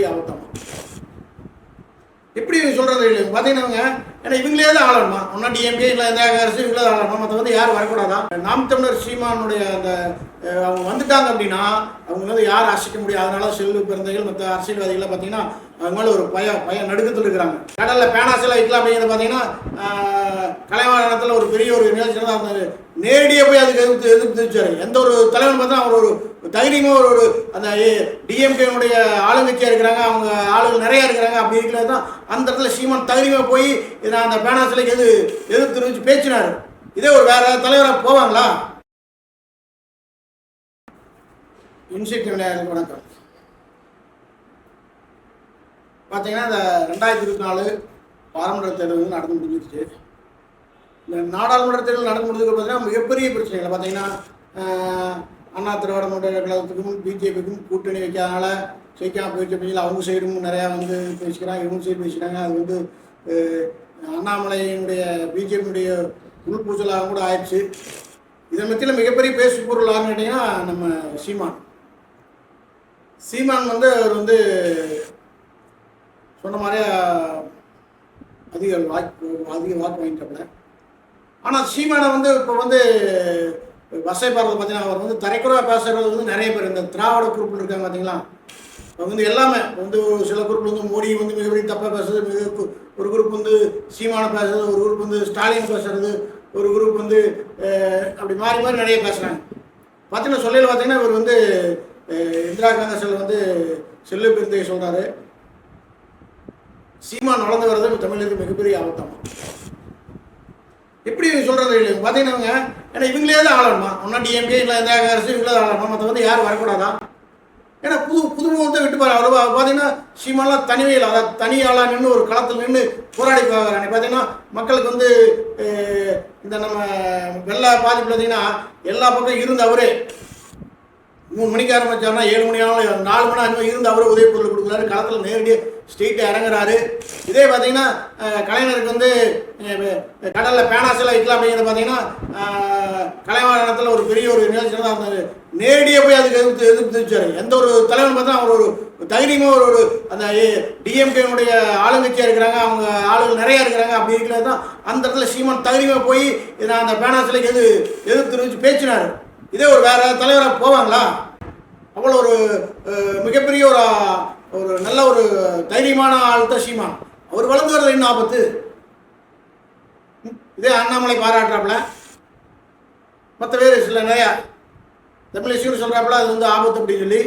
மிகப்பெரிய ஆகட்டும் எப்படி சொல்றது இல்லை பார்த்தீங்கன்னா ஏன்னா இவங்களே தான் ஆளணுமா ஒன்றா டிஎம்கே இல்லை இந்த அரசு இவங்களே தான் ஆளணும் மற்ற வந்து யாரும் வரக்கூடாதா? நாம் தமிழர் சீமானுடைய அந்த அவங்க வந்துட்டாங்க அப்படின்னா அவங்க வந்து யாரும் அசைக்க முடியாது. அதனால செல்வ பிறந்தைகள் மற்ற அரசியல்வாதிகளை பார்த்தீங்கன்னா அவங்க மேலே ஒரு பய பய நடுக்கத்தில் இருக்கிறாங்க. கடலில் பேனாசில் வைக்கலாம் அப்படிங்கிறது பார்த்தீங்கன்னா ஆஹ், கலைவாணத்தில் ஒரு பெரிய ஒரு நிகழ்ச்சி தான் அந்த நேரடியாக போய் அதுக்கு எதிர்த்து எதிர்த்து தெரிவிச்சார் எந்த ஒரு தலைவன் பார்த்தா அவர் ஒரு தைரியமாக ஒரு ஒரு அந்த டிஎம்கேனுடைய ஆளுங்கட்சியாக இருக்கிறாங்க. அவங்க ஆளுகள் நிறையா இருக்கிறாங்க. அப்படி இருக்கிறது தான் அந்த இடத்துல சீமான் தைரியமாக போய் இதை அந்த பேனாசிலைக்கு எது எதிர்த்து தெரிவித்து பேச்சினார் இதே ஒரு வேற தலைவராக போவாங்களா? இன்சிட் வணக்கம். பார்த்தீங்கன்னா இந்த ரெண்டாயிரத்தி இருபத்தி நாலு பாராளுமன்ற தேர்தல் வந்து நடந்து முடிஞ்சிருச்சு. இந்த நாடாளுமன்ற தேர்தல் நடந்து முடிஞ்சதுக்கு பார்த்தீங்கன்னா மிகப்பெரிய பிரச்சனைகள். பார்த்தீங்கன்னா அண்ணா திராவிட முன்னேற்ற கழகத்துக்கும் பிஜேபிக்கும் கூட்டணி வைக்காதனால ஜெயிக்காம போயிடுச்சு அப்படின்னு அவங்க சைடும் நிறையா வந்து பேசிக்கிறாங்க இவங்க சைடு பேசிக்கிறாங்க. அது வந்து அண்ணாமலையினுடைய பிஜேபியுடைய உள்பூசலாக கூட ஆயிடுச்சு. இதன் மத்தியில் மிகப்பெரிய பேசு பொருளாக யாருன்னு கேட்டிங்கன்னா நம்ம சீமான். சீமான் வந்து அவர் வந்து சொன்ன மாதிரியே அதிக வாக்கு அதிக வாக்கு வாங்கிட்டாப்புல ஆனால் சீமானை வந்து இப்போ வந்து வசை பாரதம் பார்த்தீங்கன்னா அவர் வந்து தரைக்குறவாக பேசுறது வந்து நிறைய பேர் இந்த திராவிட குரூப்பில் இருக்காங்க பார்த்தீங்களா அவங்க வந்து எல்லாமே வந்து ஒரு சில குரூப் வந்து மோடி வந்து மிகப்பெரிய தப்பாக பேசுறது மிக ஒரு குரூப் வந்து சீமான பேசுறது ஒரு குரூப் வந்து ஸ்டாலின் பேசுறது ஒரு குரூப் வந்து அப்படி மாறி மாறி நிறைய பேசுகிறாங்க பார்த்தீங்கன்னா சொல்லையில் பார்த்தீங்கன்னா இவர் வந்து இந்திரா இந்திரா காங்கிரஸ் வந்து செல்லு பெருந்தையை சொல்கிறாரு சீமான் வளர்ந்து வர்றது தமிழுக்கு மிகப்பெரிய ஆபத்தம் எப்படி சொல்கிறது இல்லை பார்த்தீங்கன்னா ஏன்னா இவங்களே தான் ஆளணுமா ஒன்றா டிஎம்கே இல்லை இந்த அரசு இவங்களே தான் ஆளணுமா மற்ற வந்து யாரும் வரக்கூடாதா? ஏன்னா புது புது முகத்தை விட்டு பாரு அவ்வளோ பார்த்தீங்கன்னா சீமான்லாம் தனிமையில் அதாவது தனியாளாக நின்று ஒரு களத்தில் நின்று போராடி பார்க்குறாங்க பார்த்தீங்கன்னா மக்களுக்கு வந்து இந்த நம்ம வெள்ள பாதிப்பு பார்த்தீங்கன்னா எல்லா பக்கம் இருந்து அவரே மூணு மணிக்கு ஆரம்பிச்சாருன்னா ஏழு மணி ஆனாலும் நாலு மணி அஞ்சு மணி இருந்து அவரே உதவி பொருள் கொடுக்குறாரு களத்தில் நேரடியாக ஸ்ட்ரீட்டை இறங்குறாரு. இதே பார்த்தீங்கன்னா கலைஞருக்கு வந்து கடலில் பேனாசில் வைக்கலாம் அப்படிங்கிறது பார்த்தீங்கன்னா அஹ், கலைவாணத்தில் ஒரு பெரிய ஒரு நிகழ்ச்சி தான் அந்த நேரடியாக போய் அதுக்கு எதிர்த்து எதிர்த்து தெரிவிச்சார். எந்த ஒரு தலைவன் பார்த்தா அவர் ஒரு தைரியமாக ஒரு ஒரு அந்த டிஎம்கேனுடைய ஆளுங்கட்சியாக இருக்கிறாங்க அவங்க ஆளுகள் நிறையா இருக்கிறாங்க அப்படி இருக்கிறது தான் அந்த இடத்துல சீமான் தைரியமாக போய் நான் அந்த பேனாசிலைக்கு எது எதிர்த்து தெரிவித்து பேச்சினார் இதே ஒரு வேற தலைவராக போவாங்களா? அவ்வளோ ஒரு மிகப்பெரிய ஒரு ஒரு நல்ல ஒரு தைரியமான ஆள் தான் சீமான் அவர் வளர்ந்து வர்றது என்ன ஆபத்து? ம், இதே அண்ணாமலை பாராட்டுறாப்புல. மற்ற வேறு சில நிறையா தமிழிசையும் சொல்கிறாப்புல அது வந்து ஆபத்து அப்படின்னு சொல்லி.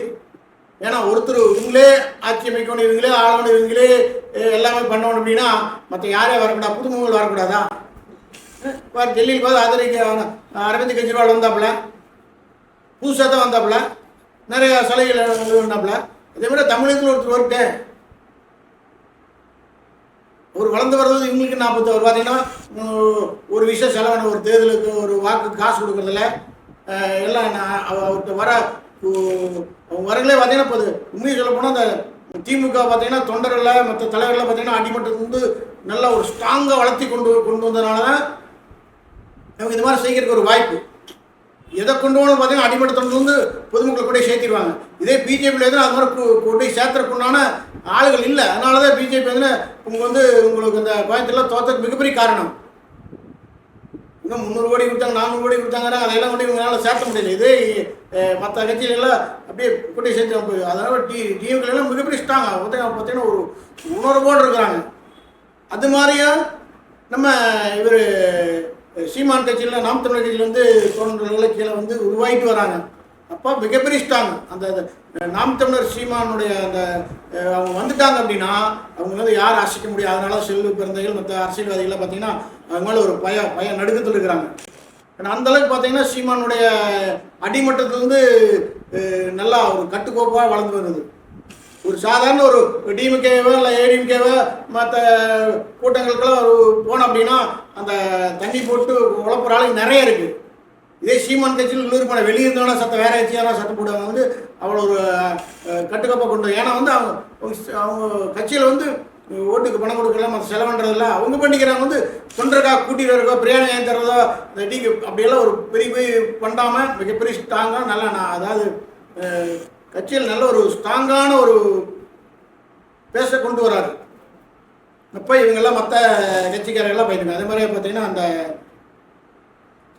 ஏன்னா ஒருத்தர் இவங்களே ஆட்சி அமைக்கணும் இவங்களே ஆளணும் இவங்களே எல்லாமே பண்ணணும் அப்படின்னா மற்ற யாரே வரக்கூடாது புதுமுகங்கள் வரக்கூடாதா? அஹ், டெல்லியில் பார்த்து ஆதரிக்க அரவிந்த் கெஜ்ரிவால் வந்தாப்புல. புதுசாக தான் வந்தாப்புல. நிறைய சிலைகள் வந்து வந்தாப்புல. அதே மாதிரி தமிழகத்தில் ஒருத்தர் வரட்டேன். ஒரு வளர்ந்து வர்றது இவங்களுக்கு நாற்பத்தி ஒரு பார்த்தீங்கன்னா ஒரு விஷயம் செலவான ஒரு தேர்தலுக்கு ஒரு வாக்கு காசு கொடுக்கறதில்ல எல்லாம் நான் அவ- அவர்கிட்ட வர அவங்க வரங்களே பார்த்தீங்கன்னா இப்போ உண்மையை சொல்ல போனால் அந்த திமுக பார்த்தீங்கன்னா தொண்டர்களை மற்ற தலைவர்களை பார்த்தீங்கன்னா அடிமட்டத்துலேருந்து நல்லா ஒரு ஸ்ட்ராங்காக வளர்த்தி கொண்டு கொண்டு வந்ததுனால தான் அவங்க இது மாதிரி செய்கிறதுக்கு ஒரு வாய்ப்பு. எதை கொண்டு போகணும் பார்த்தீங்கன்னா அடிமட்டத்தில் வந்து பொதுமக்கள் கூட சேர்த்திடுவாங்க. இதே பிஜேபியில் எதுனா அது மாதிரி கொண்டு போய் சேர்த்துறக்குண்டான ஆளுகள் இல்லை. அதனால தான் பிஜேபி வந்து உங்களுக்கு வந்து உங்களுக்கு இந்த கோயம்புத்தூர்ல தோத்ததுக்கு மிகப்பெரிய காரணம். இன்னும் முந்நூறு கோடி கொடுத்தாங்க நானூறு கோடி கொடுத்தாங்கன்னா அதெல்லாம் கொண்டு இவங்களால சேர்த்த முடியல. இதே மற்ற கட்சிகளெல்லாம் அப்படியே கூட்டி சேர்த்து போய் அதனால டி டிஎம்கெல்லாம் மிகப்பெரிய ஸ்ட்ராங் பார்த்தீங்கன்னா ஒரு உணர்வோடு இருக்கிறாங்க. அது மாதிரியும் நம்ம இவர் சீமான் கட்சியில் நாம் தமிழர் கட்சியில் வந்து தோன்றவர்களை கீழே வந்து உருவாகிட்டு வராங்க. அப்போ மிகப்பெரிய ஸ்ட்ராங் அந்த அந்த நாம் தமிழர் சீமானுடைய அந்த அவங்க வந்துட்டாங்க அப்படின்னா அவங்க வந்து யாரும் அசைக்க முடியாது அதனால செல்வ பிறந்தைகள் மற்ற அரசியல்வாதிகள்லாம் பார்த்தீங்கன்னா அவங்க மேலே ஒரு பய பய நடுக்கத்தில் இருக்கிறாங்க. ஏன்னா அந்த அளவுக்கு பார்த்தீங்கன்னா சீமானுடைய அடிமட்டத்திலிருந்து நல்லா ஒரு கட்டுக்கோப்பாக வளர்ந்து வருது. ஒரு சாதாரண ஒரு டிஎம்கேவோ இல்லை ஏடிஎம்கேவோ மற்ற கூட்டங்களுக்கெல்லாம் ஒரு போனோம் அப்படின்னா அந்த தண்ணி போட்டு உழப்புற ஆளுங்க நிறைய இருக்குது இதே சீமான் கட்சியில் இன்னொரு போன வெளியிருந்தவனா சத்தம் வேற கட்சியாரா சத்தம் போடுவாங்க. வந்து அவ்வளோ ஒரு அஹ், கட்டுக்கோப்பை கொண்டு ஏன்னா வந்து அவங்க அவங்க- அவங்க கட்சியில் வந்து ஓட்டுக்கு பணம் கொடுக்கல மற்ற செலவுன்றதில்ல அவங்க பண்ணிக்கிறாங்க. வந்து தொண்டருக்கா கூட்டிகிட்டு இருக்கோ பிரியாணி வாங்கி தர்றதோ இந்த டீ அப்படியெல்லாம் ஒரு பெரிய பெரிய பண்ணாமல் மிகப்பெரிய ஸ்ட்ராங்காக நல்லா நான் அதாவது கட்சியில் நல்ல ஒரு ஸ்ட்ராங்கான ஒரு பேச கொண்டு வராரு. அப்போ இவங்கெல்லாம் மற்ற கட்சிக்காரர்கள்லாம் போயிருக்காங்க அதே மாதிரி பார்த்தீங்கன்னா அந்த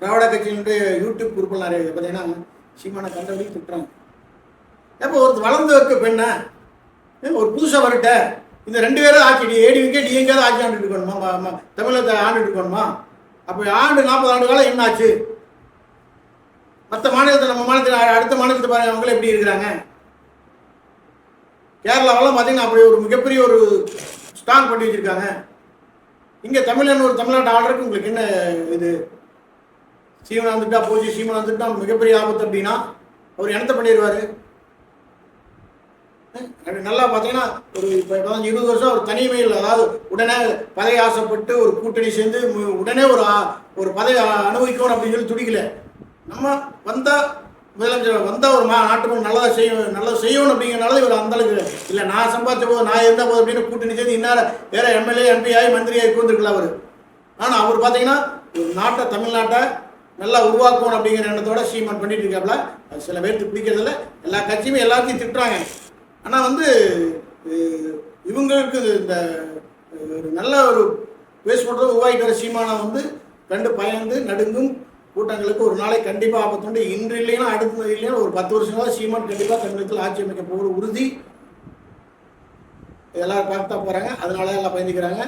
திராவிட கட்சியினுடைய யூடியூப் குரூப்பில் நிறைய பார்த்தீங்கன்னா சீமான கண்டபடி திட்டுறாங்க. எப்போ ஒரு வளர்ந்து வைக்க பெண்ண ஒரு புதுசாக வரட்ட. இந்த ரெண்டு பேரும் ஆட்சி ஏடிவிக்கே டிஎங்கே தான் ஆட்சி ஆண்டுட்டு இருக்கணுமா? தமிழகத்தை ஆண்டுட்டு இருக்கணுமா? அப்போ ஆண்டு நாற்பது ஆண்டு காலம் என்ன ஆச்சு? மற்ற மாநிலத்தில் நம்ம மாநிலத்தில் அடுத்த மாநிலத்தில் பாருங்க அவங்களே எப்படி இருக்கிறாங்க? கேரளாவெல்லாம் பார்த்தீங்கன்னா அப்படி ஒரு மிகப்பெரிய ஒரு ஸ்ட்ராங் பண்ணி வச்சுருக்காங்க. இங்கே தமிழன் ஒரு தமிழ்நாட்டு ஆளுக்கு உங்களுக்கு என்ன இது? சீமன் வந்துட்டா போச்சு சீமன் வந்துட்டா மிகப்பெரிய ஆபத்து அப்படின்னா அவர் என்னத்தை பண்ணிடுவார் நல்லா பார்த்தீங்கன்னா ஒரு இப்போ பதினஞ்சு இருபது வருஷம் ஒரு தனிமையில் அதாவது உடனே பதவி ஆசைப்பட்டு ஒரு கூட்டணி சேர்ந்து மு- உடனே ஒரு ஒரு பதவி அனுபவிக்கணும் அப்படின்னு சொல்லி துடிக்கல. நம்ம வந்தால் முதலமைச்சர் வந்தால் ஒரு மா நாட்டுக்கு நல்லதாக செய்யணும் நல்லது செய்யணும் அப்படிங்கிறனால இவர் அந்தளவுக்கு இல்லை நான் சம்பாதிச்ச போது நான் இருந்தால் போது அப்படின்னு கூட்டணி சேர்ந்து இன்னார வேற எம்எல்ஏ எம்பி ஆகி மந்திரி ஆகி கூந்துருக்கலாம் அவர். ஆனால் அவர் பார்த்தீங்கன்னா நாட்டை தமிழ்நாட்டை நல்லா உருவாக்கணும் அப்படிங்கிற எண்ணத்தோட சீமான் பண்ணிட்டு இருக்காப்புல அது சில பேருக்கு பிடிக்கிறதில்ல. எல்லா கட்சியுமே எல்லாத்தையும் திட்டுறாங்க. ஆனால் வந்து இவங்களுக்கு இந்த ஒரு நல்ல ஒரு பேஸ் பண்ணுறது உருவாக்கிட்டு வர சீமானை வந்து கண்டு பயந்து நடுங்கும் கூட்டங்களுக்கு ஒரு நாளை கண்டிப்பாக ஆபத்துண்டு இன்று இல்லைன்னா அடுத்த இல்லைன்னா ஒரு பத்து வருஷம் சீமான் கண்டிப்பாக தமிழகத்தில் ஆட்சி அமைக்க போகிற உறுதி. எல்லாரும் பார்த்தா போகிறாங்க அதனால எல்லாம் பயந்துக்கிறாங்க.